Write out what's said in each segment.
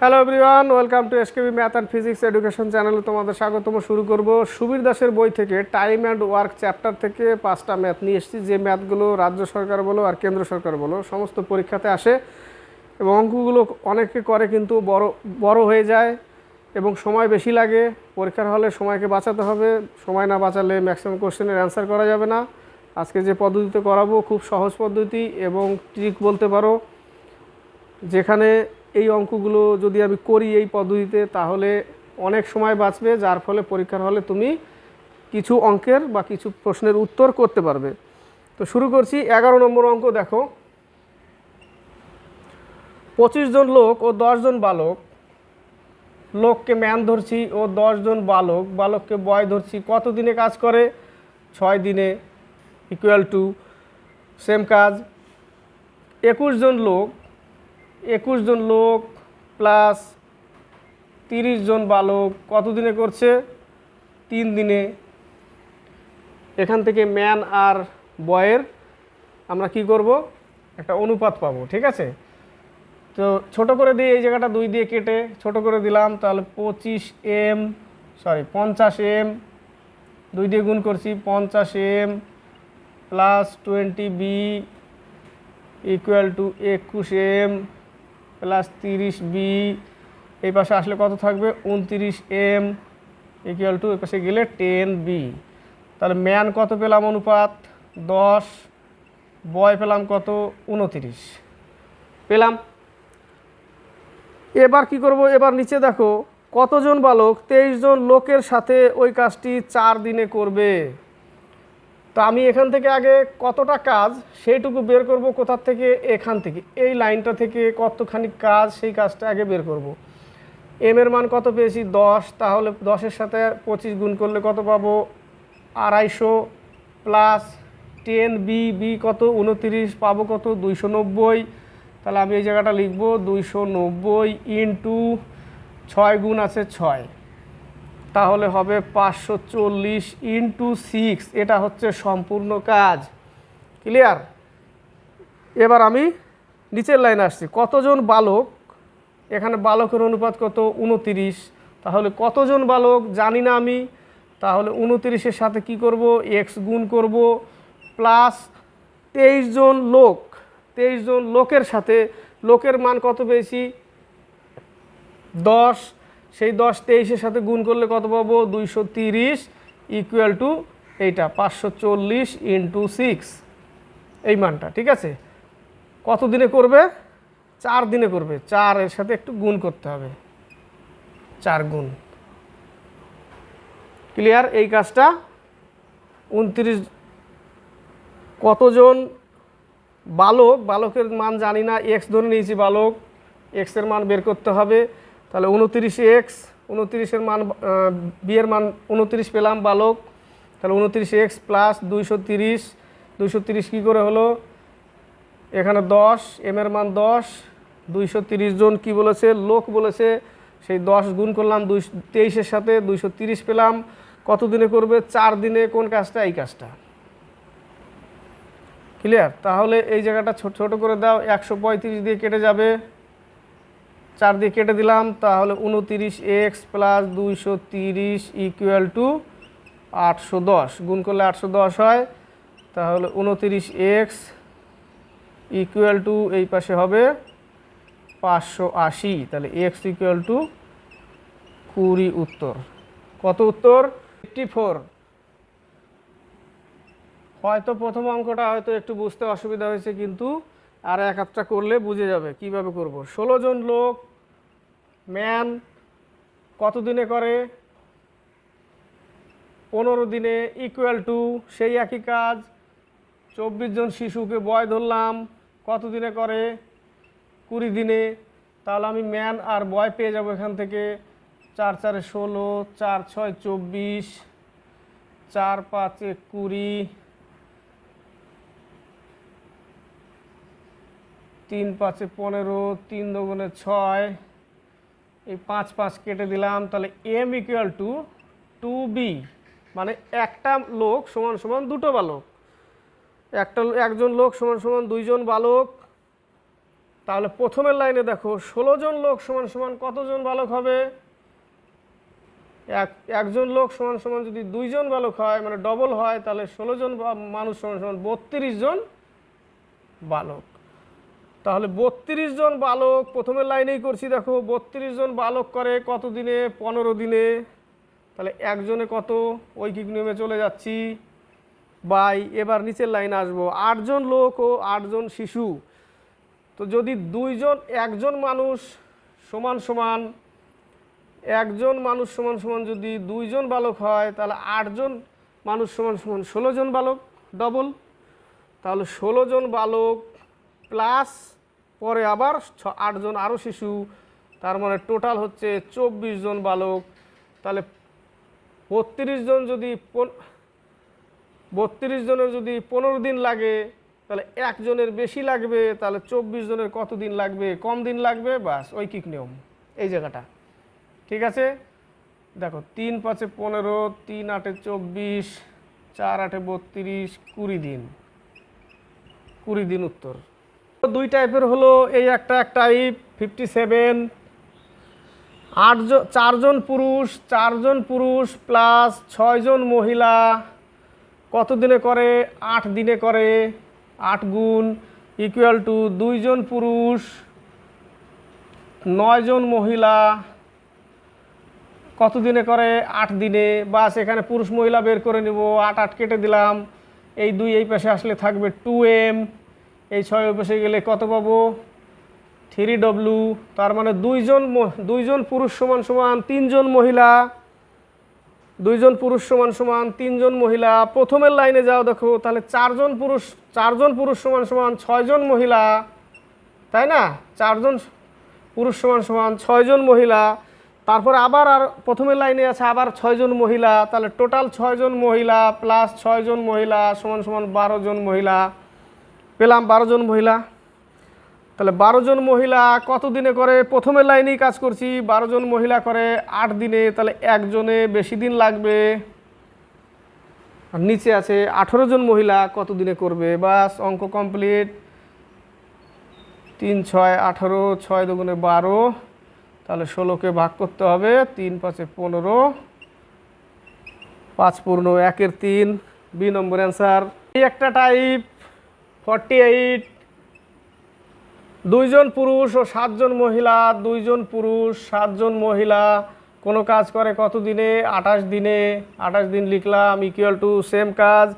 Hello everyone welcome to SKB math and physics education চ্যানেলে তোমাদের স্বাগতম। শুরু করব সুবীর দাসের বই থেকে টাইম অ্যান্ড ওয়ার্ক চ্যাপ্টার থেকে পাঁচটা ম্যাথ নিয়ে এসেছি। যে ম্যাথগুলো রাজ্য সরকার বলো আর কেন্দ্র সরকার বলো, সমস্ত পরীক্ষাতে আসে এবং অঙ্কগুলো অনেকে করে কিন্তু বড় বড় হয়ে যায় এবং সময় বেশি লাগে। পরীক্ষার হলে সময়কে বাঁচাতে হবে, সময় না বাঁচালে ম্যাক্সিমাম কোশ্চেনের অ্যান্সার করা যাবে না। আজকে যে পদ্ধতিতে করাবো খুব সহজ পদ্ধতি এবং ট্রিক বলতে পারো, যেখানে এই অঙ্কগুলো যদি আমি করি এই পদ্ধতিতে, তাহলে অনেক সময় বাঁচবে, যার ফলে পরীক্ষার হলে তুমি কিছু অঙ্কের বা কিছু প্রশ্নের উত্তর করতে পারবে। তো শুরু করছি, এগারো নম্বর অঙ্ক দেখো। পঁচিশ জন লোক ও জন বালক। লোককে ম্যান ধরছি ও জন বালক। বালককে বয় ধরছি, কত দিনে কাজ করে? ছয় দিনে ইকুয়াল টু সেম কাজ। একুশ জন লোক একুশ জন লোক প্লাস তিরিশ জন বালক কত দিনে করছে? তিন দিনে। এখান থেকে ম্যান আর বয়ের আমরা কি করব? একটা অনুপাত পাবো, ঠিক আছে? তো ছোট করে দিয়ে এই জায়গাটা দুই দিয়ে কেটে ছোট করে দিলাম, তাহলে পঁচিশ এম সরি পঞ্চাশ এম দুই দিয়ে গুণ করছি পঞ্চাশ M plus twenty B equal to একুশ এম প্লাস তিরিশ বি, এই পাশে আসলে কত থাকবে? উনতিরিশ এম ইকুয়াল টু এই পাশে গেলে টেন বি। তাহলে ম্যান কত পেলাম অনুপাত? দশ। বয় পেলাম কত? উনতিরিশ। পেলাম। এবার কি করব? এবার নিচে দেখো, কতজন বালক? তেইশ জন লোকের সাথে ওই কাজটি চার দিনে করবে। তো আমি এখান থেকে আগে কতটা কাজ সেইটুকু বের করব, কোথার থেকে, এখান থেকে? এই লাইনটা থেকে কতখানি কাজ, সেই কাজটা আগে বের করব। এম এর মান কত পেয়েছি? দশ। তাহলে দশের সাথে পঁচিশ গুণ করলে কত পাবো? আড়াইশো প্লাস টেন বি বি কত? উনতিরিশ। পাবো কত? দুইশো নব্বই। তাহলে আমি এই জায়গাটা লিখব, দুইশো নব্বই ইন্টু ছয় গুণ আছে ছয়। তাহলে হবে পাঁচশো চল্লিশ ইন্টু সিক্স এটা হচ্ছে সম্পূর্ণ কাজ। ক্লিয়ার এবার আমি নিচের লাইনে আসছি। কতজন বালক? এখানে বালকের অনুপাত কত? উনতিরিশ। তাহলে কতজন বালক? জানি না আমি। তাহলে উনতিরিশের সাথে কি করব? এক্স গুণ করব প্লাস তেইশ জন লোক। তেইশ জন লোকের সাথে। লোকের মান কত পেয়েছি? দশ। সেই দশ তেইশের সাথে গুণ করলে কত পাবো? দুইশো তিরিশ ইকুয়াল টু এইটা, পাঁচশো চল্লিশ ইন্টু সিক্স এই মানটা, ঠিক আছে? কত দিনে করবে? চার দিনে করবে। চার এর সাথে একটু গুণ করতে হবে। চার গুণ। ক্লিয়ার এই কাজটা? উনত্রিশ কতজন বালক? বালকের মান জানি না এক্স ধরে নিয়েছি বালক। এক্সের মান বের করতে হবে। তাহলে উনতিরিশ এক্স, উনতিরিশের মান বিয়ের মান উনতিরিশ পেলাম বালক। তাহলে উনতিরিশ এক্স প্লাস দুইশো তিরিশ দুইশো তিরিশ কী করে হলো? এখানে দশ এম এর মান দশ, দুইশো তিরিশ জন কি বলেছে? লোক বলেছে। সেই দশ গুণ করলাম দুই, তেইশের সাথে দুইশো তিরিশ পেলাম। কত দিনে করবে? চার দিনে। কোন কাজটা? এই কাজটা। ক্লিয়ার তাহলে এই জায়গাটা ছোট ছোট করে দাও। একশো পঁয়ত্রিশ দিয়ে কেটে যাবে। চার দিয়ে কেটে দিলাম, তাহলে উনতিরিশ এক্স প্লাস দুইশো তিরিশ ইকুয়াল টু আটশো দশ। গুণ করলে আটশো দশ হয়, তাহলে উনতিরিশ এক্স ইকুয়াল টু এই পাশে হবে পাঁচশো আশি। তাহলে এক্স ইকুয়াল টু কুড়ি উত্তর। কত উত্তর? ফিফটি ফোর হয়তো প্রথম অঙ্কটা হয়তো একটু বুঝতে অসুবিধা হয়েছে, কিন্তু আর এক হাতটা করলে বুঝে যাবে কীভাবে করব। ষোলো জন লোক ম্যান কত দিনে করে? পনেরো দিনে ইকুয়াল টু সেই একই কাজ। চব্বিশ জন শিশুকে বয় ধরলাম কত দিনে করে? কুড়ি দিনে। তাহলে আমি ম্যান আর বয় পেয়ে যাব এখান থেকে। চার চারে ষোলো, চার ছয় চব্বিশ, চার পাঁচে কুড়ি তিন পাঁচে পনেরো, তিন দোগুণে ছয়, এই পাঁচ পাঁচ কেটে দিলাম, তাহলে M equal to two B মানে একটা লোক সমান সমান দুটো বালক। একটা একজন লোক সমান সমান দুইজন বালক। তাহলে প্রথমের লাইনে দেখো, ষোলো জন লোক সমান সমান কতজন বালক হবে? এক একজন লোক সমান সমান যদি দুইজন বালক হয় মানে ডবল হয়, তাহলে ষোলো জন মানুষ সমান সমান বত্রিশ জন বালক। তাহলে বত্রিশ জন বালক প্রথমের লাইনেই করছি দেখো, বত্রিশ জন বালক করে কত দিনে? পনেরো দিনে। তাহলে একজনে কত? ঐকিক নিয়মে চলে যাচ্ছি। বাই, এবার নিচের লাইনে আসব। আটজন লোক ও আটজন শিশু। তো যদি দুইজন একজন মানুষ সমান সমান একজন মানুষ সমান সমান যদি দুইজন বালক হয়, তাহলে আটজন মানুষ সমান সমান ষোলো জন বালক ডবল তাহলে ষোলো জন বালক প্লাস পরে আবার আটজন আরও শিশু, তার মানে টোটাল হচ্ছে চব্বিশ জন বালক। তাহলে বত্রিশ জন যদি বত্রিশ জনের যদি পনেরো দিন লাগে, তাহলে একজনের বেশি লাগবে, তাহলে চব্বিশ জনের কত দিন লাগবে? কম দিন লাগবে? বাস, ঐকিক নিয়ম। এই জায়গাটা। ঠিক আছে? দেখো, তিন পাঁচে পনেরো, তিন আটে চব্বিশ, চার আটে বত্রিশ, কুড়ি দিন। কুড়ি দিন উত্তর। দুই টাইপের হলো এই একটা এক টাইপ ফিফটি সেভেন আটজন চারজন পুরুষ চারজন পুরুষ প্লাস ছয়জন মহিলা। কত দিনে করে? আট দিনে করে। আট গুণ ইকুয়াল টু দুইজন পুরুষ নয়জন মহিলা। কত দিনে করে? আট দিনে। বাস এখানে পুরুষ মহিলা বের করে নিব। আট আট কেটে দিলাম। এই দুই এই পাশে আসলে থাকবে টু এম এই ছয় বসে গেলে কত পাবো? থ্রি ডব্লু তার মানে দুইজন দুইজন পুরুষ সমান সমান তিনজন মহিলা। দুইজন পুরুষ সমান সমান তিনজন মহিলা। প্রথমের লাইনে যাও দেখো, তাহলে চারজন পুরুষ চারজন পুরুষ সমান সমান ছয়জন মহিলা। তাই না? চারজন পুরুষ সমান সমান ছয়জন মহিলা। তারপরে আবার আর প্রথমের লাইনে আছে আবার ছয়জন মহিলা। তাহলে টোটাল ছয়জন মহিলা প্লাস ছয়জন মহিলা সমান সমান বারো জন মহিলা। পেলাম বারো জন মহিলা। তাহলে বারো জন মহিলা কত দিনে করে প্রথমে লাইনেই কাজ করছি? বারো জন মহিলা করে আট দিনে, তাহলে একজনে বেশি দিন লাগবে? আর নিচে আছে আঠেরো জন মহিলা কত দিনে করবে? বাস, অঙ্ক কমপ্লিট। তিন, ছয়, আঠেরো, ছয় দুগুণে বারো, তাহলে ষোলোকে ভাগ করতে হবে, তিন, পাঁচে পনেরো, পাঁচ পূর্ণ একের তিন, বি নম্বর অ্যান্সার। এই একটা টাইপ ফর্টি এইট দুইজন পুরুষ ও সাতজন মহিলা, দুইজন পুরুষ, সাতজন মহিলা, কোনো কাজ করে কত দিনে আঠাশ দিনে। আঠাশ দিন লিখলাম ইকুয়াল টু সেম কাজ,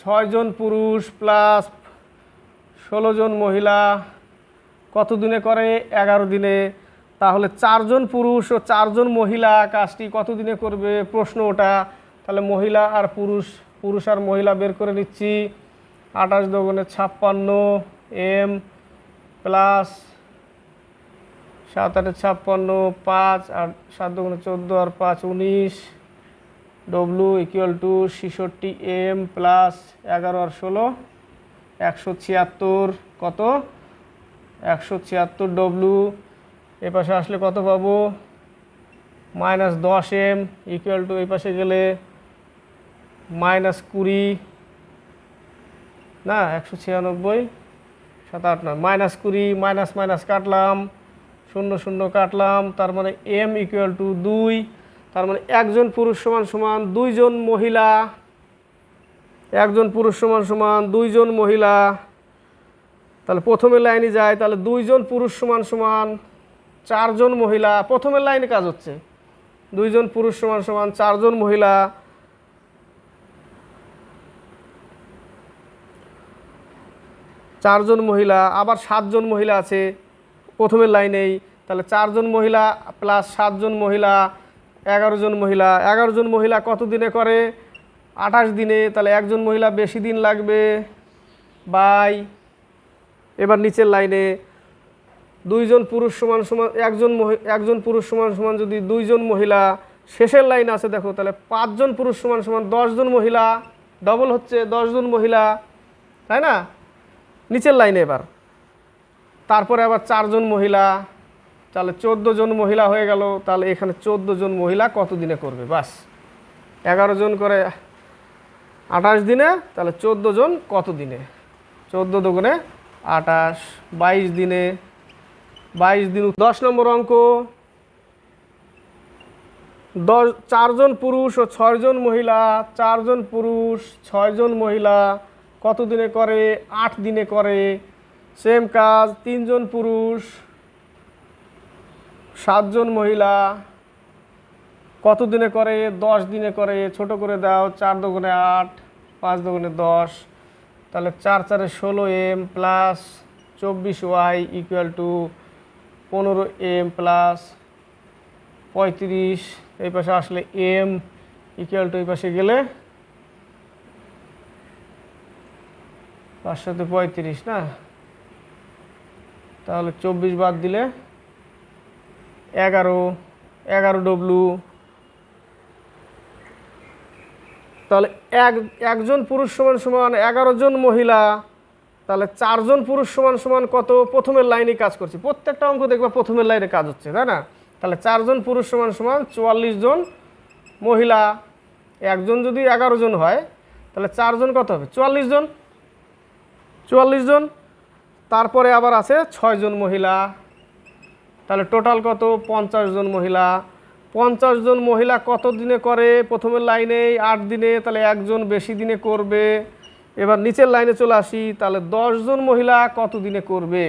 ছয়জন পুরুষ প্লাস ষোলো জন মহিলা কত দিনে করে? এগারো দিনে। তাহলে চারজন পুরুষ ও চারজন মহিলা কাজটি কত দিনে করবে? প্রশ্ন ওটা। তাহলে মহিলা আর পুরুষ পুরুষ আর মহিলা বের করে নিচ্ছি। আঠাশ দোগুণে ছাপ্পান্ন এম প্লাস সাত আটে ছাপ্পান্ন, পাঁচ আর সাত দুগুণে চোদ্দ আর পাঁচ উনিশ ডব্লু ইকুয়াল টু ছেষট্টি এম প্লাস এগারো আর ষোলো, একশো ছিয়াত্তর, কত? একশো ছিয়াত্তর ডব্লু এ পাশে আসলে কত পাবো? মাইনাস দশ এম ইকুয়াল টু এই পাশে গেলে মাইনাস কুড়ি না, একশো ছিয়ানব্বই, সাত আট নয়। মাইনাস কুড়ি, মাইনাস মাইনাস কাটলাম, শূন্য শূন্য কাটলাম, তার মানে এম ইকুয়াল টু দুই, তার মানে একজন পুরুষ সমান সমান দুইজন মহিলা, একজন পুরুষ সমান সমান দুইজন মহিলা। তাহলে প্রথমের লাইনে যায়, তাহলে দুইজন পুরুষ সমান সমান চারজন মহিলা। প্রথমের লাইনে কাজ হচ্ছে। দুইজন পুরুষ সমান সমান চারজন মহিলা চারজন মহিলা, আবার সাতজন মহিলা আছে প্রথমের লাইনেই। তাহলে চারজন মহিলা প্লাস সাতজন মহিলা এগারো জন মহিলা। এগারো জন মহিলা কত দিনে করে? আঠাশ দিনে। তাহলে একজন মহিলা বেশি দিন লাগবে বাই এবার নিচের লাইনে। দুইজন পুরুষ সমান সমান, একজন একজন পুরুষ সমান সমান যদি দুইজন মহিলা, শেষের লাইন আছে দেখো, তাহলে পাঁচজন পুরুষ সমান সমান দশজন মহিলা ডবল হচ্ছে দশজন মহিলা, তাই না? নিচের লাইনে এবার। তারপরে আবার চারজন মহিলা, তাহলে চোদ্দ জন মহিলা হয়ে গেল, তাহলে এখানে চোদ্দ জন মহিলা কত দিনে করবে? বাস, এগারো জন করে আঠাশ দিনে, তাহলে চোদ্দ জন কত দিনে চোদ্দ দোকানে আঠাশ, বাইশ দিনে, বাইশ দিন দশ নম্বর অঙ্ক। দশ, চারজন পুরুষ ও ছয়জন মহিলা, চারজন পুরুষ, ছয়জন মহিলা কত দিনে করে? আট দিনে করে। সেম কাজ, তিনজন পুরুষ, সাতজন মহিলা। কত দিনে করে? দশ দিনে করে। ছোট করে দাও, চার দোকানে আট, পাঁচ দোকানে দশ। তাহলে চার চারে ষোলো এম প্লাস চব্বিশ ওয়াই ইকুয়াল টু পনেরো এম প্লাস পঁয়ত্রিশ। এই পাশে আসলে এম ইকুয়াল টু এই পাশে গেলে পাঁচশোতে পঁয়ত্রিশ, না? তাহলে চব্বিশ বাদ দিলে এগারো এগারো ডব্লু। তাহলে এক, একজন পুরুষ সমান সমান এগারো জন মহিলা, তাহলে চারজন পুরুষ সমান সমান কত? প্রথমের লাইনে কাজ করছে। প্রত্যেকটা অঙ্ক দেখবে প্রথমের লাইনে কাজ হচ্ছে, তাই না? তাহলে চারজন পুরুষ সমান সমান চুয়াল্লিশ জন মহিলা। একজন যদি এগারো জন হয়, তাহলে চারজন কত হবে? চুয়াল্লিশ জন। চুয়াল্লিশ জন, তারপরে আবার আছে ছয়জন মহিলা। তাহলে টোটাল কত? পঞ্চাশ জন মহিলা। পঞ্চাশ জন মহিলা কত দিনে করে? প্রথমের লাইনে আট দিনে, তাহলে একজন বেশি দিনে করবে। এবার নিচের লাইনে চলে আসি, তাহলে জন মহিলা কত দিনে করবে?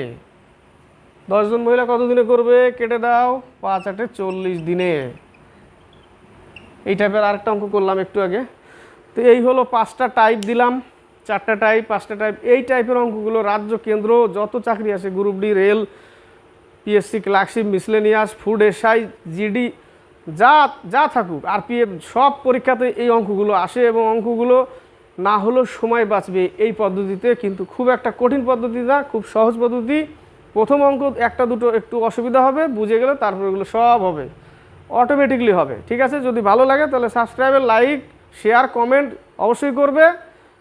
জন মহিলা কত দিনে করবে? কেটে দাও, পাঁচ আটে চল্লিশ দিনে। এই টাইপের আরেকটা অঙ্ক করলাম একটু আগে। তো এই হলো পাঁচটা টাইপ দিলাম। চারটা টাইপ পাঁচটা টাইপ এই টাইপের অঙ্কগুলো রাজ্য কেন্দ্র যত চাকরি আছে group D rail PSC clerkship miscellaneous food SI GD যা যা থাকুক আরপিএফ সব পরীক্ষাতে এই অঙ্কগুলো আসে এবং অঙ্কগুলো না হলেও সময় বাঁচবে এই পদ্ধতিতে, কিন্তু খুব একটা কঠিন পদ্ধতি না, খুব সহজ পদ্ধতি। প্রথম অঙ্ক একটা দুটো একটু অসুবিধা হবে, বুঝে গেলে তারপর এগুলো সব হবে। অটোমেটিকলি হবে, ঠিক আছে? যদি ভালো লাগে তাহলে সাবস্ক্রাইবের লাইক শেয়ার কমেন্ট অবশ্যই করবে।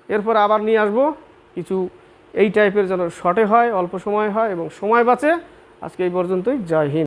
এরপর আবার নিয়ে আসব। কিছু এই টাইপের যেন শর্টে হয়, অল্প সময় হয় এবং সময় বাঁচে। আজকে এই পর্যন্তই। জয় হিন্দ।